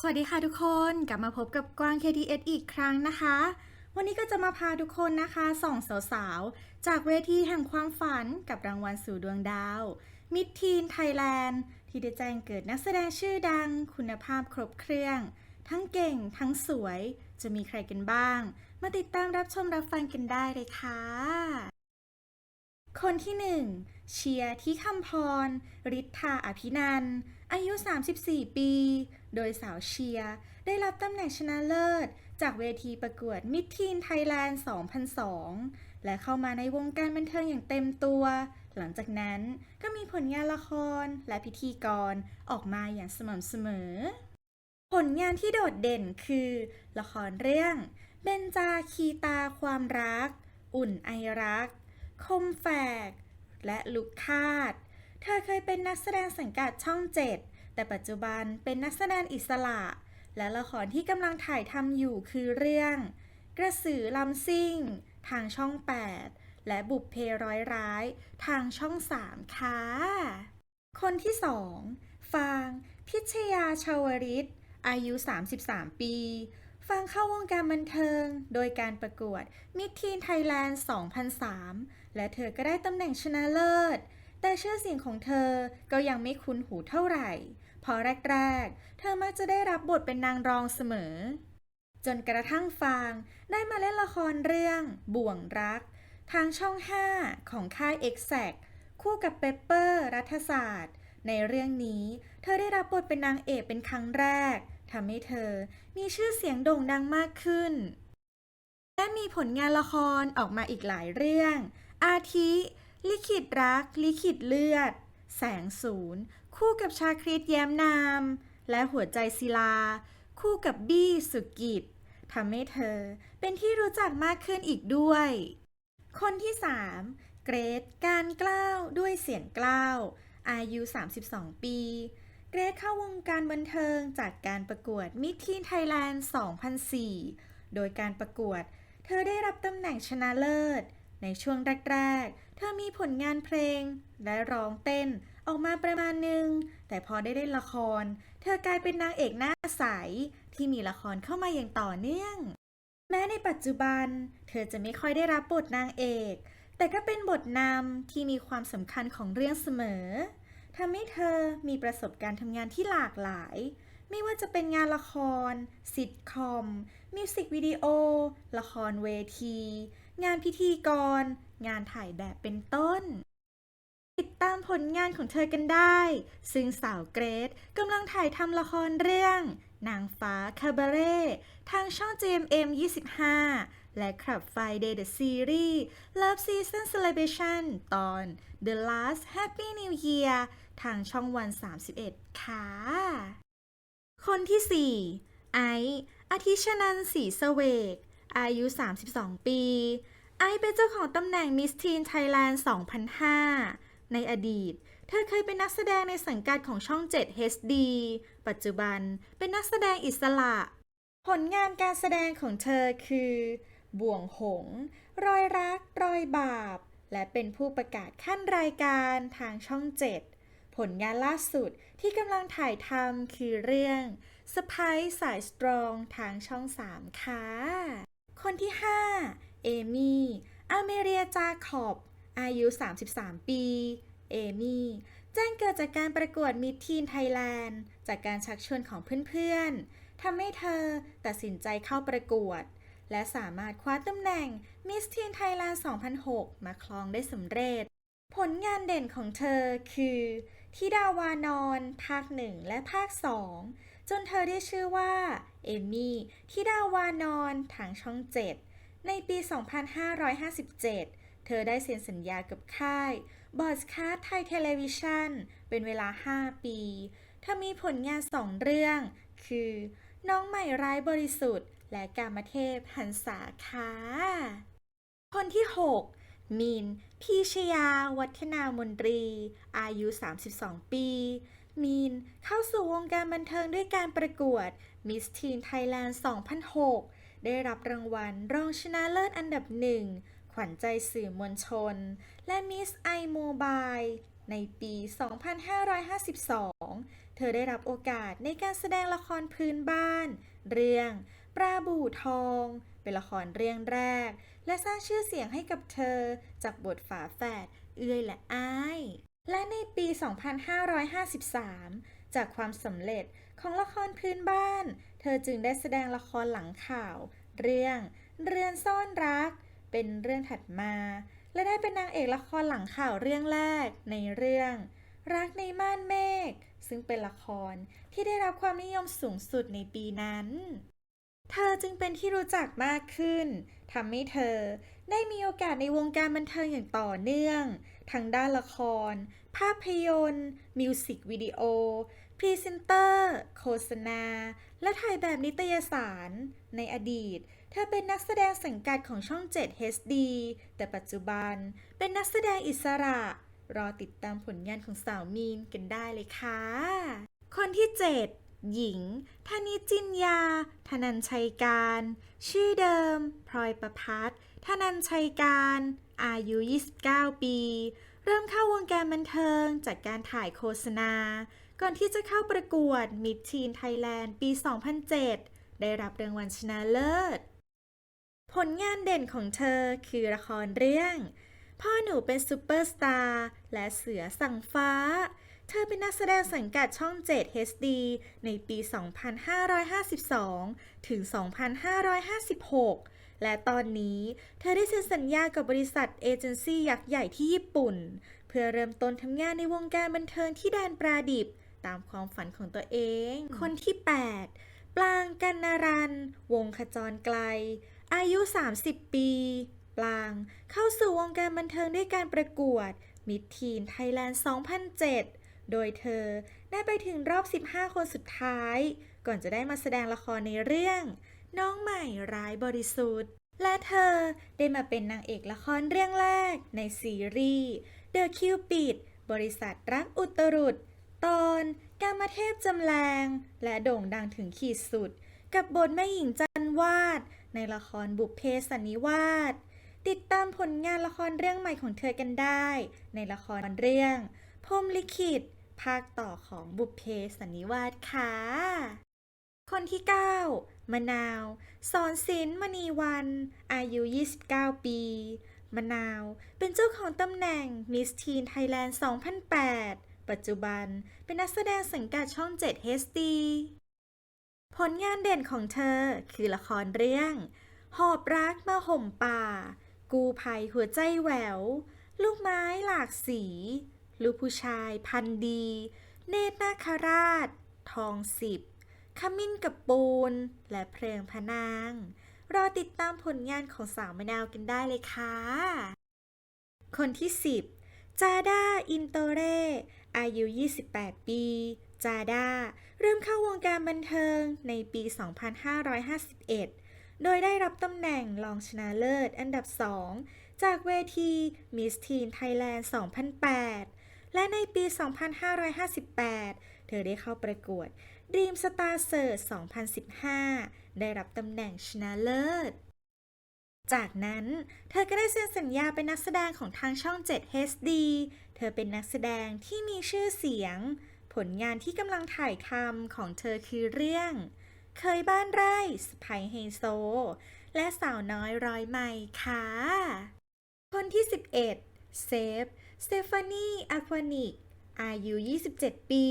สวัสดีค่ะทุกคนกลับมาพบกับกวาง KTS อีกครั้งนะคะ วันนี้ก็จะมาพาทุกคนนะคะส่องสาวๆ จากเวทีแห่งความฝันกับรางวัลสู่ดวงดาวมิดทีนไทยแลนด์ที่ได้แจ้งเกิดนักแสดงชื่อดัง คุณภาพครบเครื่อง ทั้งเก่งทั้งสวยจะมีใครกันบ้าง มาติดตามรับชมรับฟังกันได้เลยค่ะ คนที่ 1 เชียร์ที่คำพรฤทธาอภินันอายุ 34 ปี โดยสาวเชียร์ได้รับตำแหน่งชนะเลิศ จากเวทีประกวดมิทีนไทยแลนด์ 2002 และเข้ามาในวงการบันเทิงอย่างเต็มตัว หลังจากนั้นก็มีผลงานละครและพิธีกรออกมาอย่างสม่ำเสมอ ผลงานที่โดดเด่นคือ ละครเรื่องเบนจาคีตาความรัก อุ่นไอรัก คมแฝก และลุกคาด เธอเคยเป็นนักแสดงสังกัดช่องเจ็ด แต่ปัจจุบันเป็นนักแสดงอิสระ และละครที่กำลังถ่ายทำอยู่คือเรื่อง กระสือลำซิ่ง ทางช่อง 8 และบุพเพร้อยร้าย ทางช่อง 3 ค่ะ คนที่ 2 ฟาง พิชยาชาวริตอายุ 33 ปีฟางเข้าวงการบันเทิง โดยการประกวดมิดทีนไทยแลนด์2003 และเธอก็ได้ตำแหน่งชนะเลิศ แต่ชื่อเสียงของเธอก็ยังไม่คุ้นหูเท่าไหร่เพราะแรกๆ เธอมักจะได้รับบทเป็นนางรองเสมอ จนกระทั่งฟางได้มาเล่นละครเรื่อง บ่วงรัก ทางช่อง 5 ของค่าย e x a c t คู่กับเปปเปอร์รัฐศาสตร์ ในเรื่องนี้ เธอได้รับบทเป็นนางเอกเป็นครั้งแรกทำให้เธอมีชื่อเสียงโด่งดังมากขึ้น และมีผลงานละครออกมาอีกหลายเรื่อง อาทิ ลิขิตรัก ลิขิตเลือด แสงศูนย์ คู่กับชาคริตแย้มนาม และหัวใจศิลา คู่กับบี้สุกิจทำให้เธอเป็นที่รู้จักมากขึ้นอีกด้วย คนที่ 3 เกรทการกล้าวด้วยเสียงกล้าว อายุ 32 ปี เกรทเข้าวงการบันเทิงจากการประกวดมิทีนไทยแลนด์ 2004 โดยการประกวด เธอได้รับตำแหน่งชนะเลิศ ในช่วงแรกๆ เธอมีผลงานเพลง และร้องเต้นออกมาประมาณหนึ่ง แต่พอได้เล่นละคร เธอกลายเป็นนางเอกหน้าใส ที่มีละครเข้ามาอย่างต่อเนื่อง แม้ในปัจจุบัน เธอจะไม่ค่อยได้รับบทนางเอก แต่ก็เป็นบทนำที่มีความสำคัญของเรื่องเสมอทำให้เธอมีประสบการณ์ทำงานที่หลากหลาย ไม่ว่าจะเป็นงานละครซิทคอม มิวสิกวิดีโอ ละครเวที งานพิธีกร งานถ่ายแบบเป็นต้น ติดตามผลงานของเธอกันได้ ซึ่งสาวเกรซกำลังถ่ายทำละครเรื่อง นางฟ้าคาบาเร่ทางช่อง GMM 25 และคลับ Friday the Series Love Season Celebration ตอน The Last Happy New Year ทางช่องวัน 31 ค่ะ คนที่ 4 ไอซ์อาทิชนันท์ศรีเสวก อายุ 32 ปี ไอเป็นเจ้าของตำแหน่ง Miss Teen Thailand 2005 ในอดีต เธอเคยเป็นนักแสดงในสังกัดของช่อง 7 HD ปัจจุบันเป็นนักแสดงอิสระ ผลงานการแสดงของเธอคือ บ่วงหง รอยรัก รอยบาป และเป็นผู้ประกาศขั้นรายการทางช่อง 7 ผลงานล่าสุดที่กำลังถ่ายทำคือเรื่องสไปสายสตรองทางช่อง 3 ค่ะ คนที่ 5 เอมี่อเมเรียจาขอบ อายุ 33 ปี เอมี่แจ้งเกิดจากการประกวดมิทีนไทยแลนด์ จากการชักชวนของเพื่อนๆทำให้เธอตัดสินใจเข้าประกวด และสามารถคว้าตำแหน่ง Miss Teen Thailand 2006 มาครองได้สำเร็จ ผลงานเด่นของเธอคือทิดาวานอน ภาคหนึ่งและภาคสอง จนเธอได้ชื่อว่า เอมี่ทิดาวานอนทางช่อง7ในปี 2557 เธอได้เซ็นสัญญากับค่ายบอสคาร์ไทยเทเลวิชันเป็นเวลา 5 ปี เธอมีผลงานสองเรื่อง คือ น้องใหม่ร้ายบริสุทธิ์ และกามเทพหันษาค่ะคนที่ 6 มีน พีชยา วัฒนามนตรี อายุ 32 ปี มีน เข้าสู่วงการบันเทิงด้วยการประกวด Miss Teen Thailand 2006 ได้รับรางวัลรองชนะเลิศอันดับหนึ่ง ขวัญใจสื่อมวลชน และ Miss i Mobile ในปี 2552 เธอได้รับโอกาสในการแสดงละครพื้นบ้าน เรื่องปลาบู่ทอง เป็นละครเรื่องแรก และสร้างชื่อเสียงให้กับเธอจากบทฝาแฝดเอื้อยและอ้าย และในปี 2553 จากความสำเร็จของละครพื้นบ้าน เธอจึงได้แสดงละครหลังข่าว เรื่องเรือนซ่อนรัก เป็นเรื่องถัดมา และได้เป็นนางเอกละครหลังข่าวเรื่องแรกในเรื่อง รักในม่านเมฆ ซึ่งเป็นละครที่ได้รับความนิยมสูงสุดในปีนั้น เธอจึงเป็นที่รู้จักมากขึ้นทำให้เธอได้มีโอกาสในวงการบันเทิงอย่างต่อเนื่อง ทั้งด้านละคร ภาพยนตร์ มิวสิกวิดีโอ พรีเซนเตอร์ โฆษณา และถ่ายแบบนิตยสาร ในอดีต เธอเป็นนักแสดงสังกัดของช่อง 7 HD แต่ปัจจุบันเป็นนักแสดงอิสระ รอติดตามผลงานของสาวมีนกันได้เลยค่ะ คนที่ 7หญิง ธนิจินยา ธนันชัยการ ชื่อเดิม พลอยประพัฒน์ธนันชัยการ อายุ 29 ปี เริ่มเข้าวงการบันเทิงจากการถ่ายโฆษณา ก่อนที่จะเข้าประกวดมิดชีนไทยแลนด์ปี 2007 ได้รับรางวัลชนะเลิศ ผลงานเด่นของเธอคือละครเรื่อง พ่อหนูเป็นซูเปอร์สตาร์และเสือสั่งฟ้า เธอเป็นนักแสดงสังกัดช่อง 7 HD ในปี 2552 ถึง 2556 และตอนนี้เธอได้เซ็นสัญญากับบริษัทเอเจนซี่ยักษ์ใหญ่ที่ญี่ปุ่น เพื่อเริ่มต้นทำงานในวงการบันเทิงที่แดนปราดิบ ตามความฝันของตัวเอง คนที่ 8 ปลางกันนารัน วงขจรไกล อายุ 30 ปี ปลางเข้าสู่วงการบันเทิงด้วยการประกวดมิดทีนไทยแลนด์ 2007 โดยเธอได้ไปถึงรอบ 15 คนสุดท้าย ก่อนจะได้มาแสดงละครในเรื่อง น้องใหม่ร้ายบริสุทธิ์ และเธอได้มาเป็นนางเอกละครเรื่องแรกในซีรีส์ The Cupid บริษัทรักอุตรุดตอนกามเทพจำแรง และโด่งดังถึงขีดสุด กับบทแม่หญิงจันวาด ในละครบุพเพสันนิวาสติดตามผลงานละครเรื่องใหม่ของเธอกันได้ ในละครเรื่องพรมลิขิต ภาคต่อของบุพเพสันนิวาสค่ะ คนที่ 9 มะนาว สอนศิลมณีวัน อายุ 29 ปี มะนาว เป็นเจ้าของตำแหน่ง Miss Teen Thailand 2008 ปัจจุบันเป็นนักแสดงสังกัดช่อง 7 HD ผลงานเด่นของเธอคือละครเรื่อง หอบรักมาห่มป่า กูภัยหัวใจแหวว ลูกไม้หลากสี ลูกผู้ชายพันดี เนตรนาคราช ทองสิบขมิ้นกับปูน และเพลงพนาง รอติดตามผลงานของสาวมะนาวกันได้เลยค่ะ คนที่ 10 จาด้าอินโตเร อายุ 28 ปี จาด้าเริ่มเข้าวงการบันเทิงในปี 2551 โดยได้รับตำแหน่งรองชนะเลิศอันดับ 2 จากเวที Miss Teen Thailand 2008 และในปี 2558 เธอได้เข้าประกวด Dream Star Search 2015 ได้รับตำแหน่งชนะเลิศ จากนั้นเธอก็ได้เซ็นสัญญาเป็นนักแสดงของทางช่อง 7 HD เธอเป็นนักแสดงที่มีชื่อเสียง ผลงานที่กำลังถ่ายทำของเธอคือเรื่อง เคยบ้านไร่สไปไฮโซ และสาวน้อยร้อยไมล์ค่ะ คนที่ 11 เซฟ สเตฟานีอะควานิก อายุ 27 ปี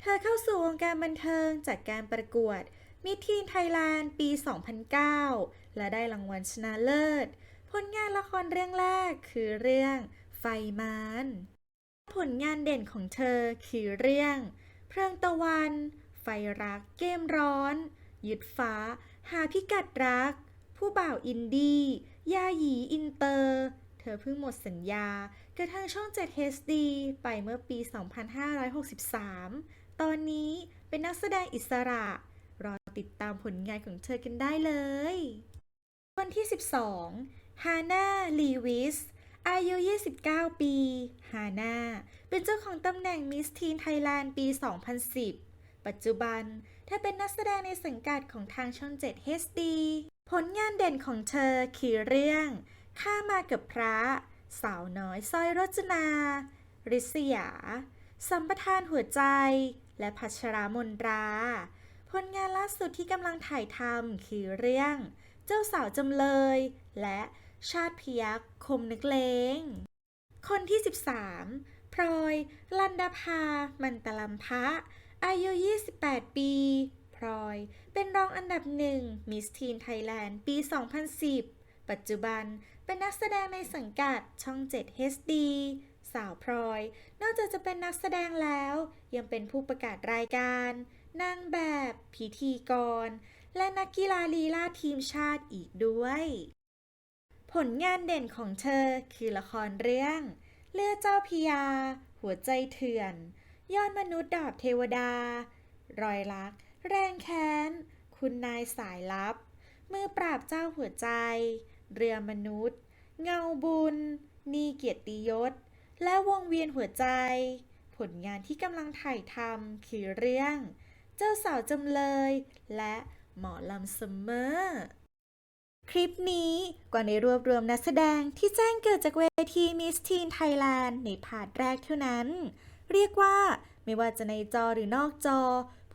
เธอเข้าสู่วงการบันเทิงจากการประกวดมิทีนไทยแลนด์ปี 2009 และได้รางวัลชนะเลิศ ผลงานละครเรื่องแรกคือเรื่องไฟมานผลงานเด่นของเธอคือเรื่อง เพลิงตะวัน ไฟรักเกมร้อน ยึดฟ้า หาพิกัดรัก ผู้บ่าวอินดี้ยาหยีอินเตอร์ เธอเพิ่งหมดสัญญากระทั่งช่อง 7 HD ไปเมื่อปี 2563 ตอนนี้เป็นนักแสดงอิสระ รอติดตามผลงานของเธอกันได้เลย วันที่ 12 ฮาน่า ลีวิส อายุ 29 ปี ฮาน่า เป็นเจ้าของตำแหน่งมิสทีนไทยแลนด์ปี 2010 ปัจจุบัน เธอเป็นนักแสดงในสังกัดของทางช่อง 7 HD ผลงานเด่นของเธอคือเรื่อง ข้ามากับพระ สาวน้อยสร้อยรจนา ริษยา สัมปทานหัวใจ และพัชรามนราผลงานล่าสุดที่กำลังถ่ายทำคือเรื่อง เจ้าสาวจำเลย และชาติพยักคมนึกเลง คนที่ 13 พลอย ลันดาภา มันตลัมพะ อายุ 28 ปี พลอย เป็นรองอันดับหนึ่งมิสทีนไทยแลนด์ปี 2010 ปัจจุบันเป็นนักแสดงในสังกัดช่อง 7 HD สาวพลอย นอกจากจะเป็นนักแสดงแล้ว ยังเป็นผู้ประกาศรายการ นางแบบ พิธีกร และนักกีฬาลีลาทีมชาติอีกด้วย ผลงานเด่นของเธอคือละครเรื่อง เลือดเจ้าพิยา หัวใจเถื่อน ยอดมนุษย์ดาบเทวดา รอยรัก แรงแค้น คุณนายสายลับ มือปราบเจ้าหัวใจ เรือมนุษย์ เงาบุญ นีเกียรติยศ และวงเวียนหัวใจ ผลงานที่กำลังถ่ายทำคือเรื่อง เจ้าสาวจำเลย และหมอลำซัมเมอร์คลิปนี้กว่างได้รวบรวมนักแสดงที่แจ้งเกิดจากเวทีมิสทีนไทยแลนด์ในพาร์ทแรกเท่านั้น เรียกว่าไม่ว่าจะในจอหรือนอกจอ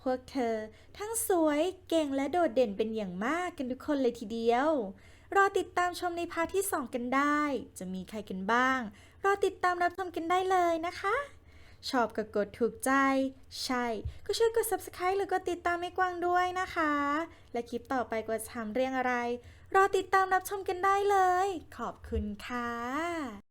พวกเธอทั้งสวยเก่งและโดดเด่นเป็นอย่างมากกันทุกคนเลยทีเดียว รอติดตามชมในพาร์ทที่ 2 กันได้ จะมีใครกันบ้าง รอติดตามรับชมกันได้เลยนะคะ ชอบก็กดถูกใจ ใช่ ก็ช่วยกด subscribe หรือกดติดตามให้กวางด้วยนะคะ และคลิปต่อไปกวาจะทำเรื่องอะไร รอติดตามรับชมกันได้เลย ขอบคุณค่ะ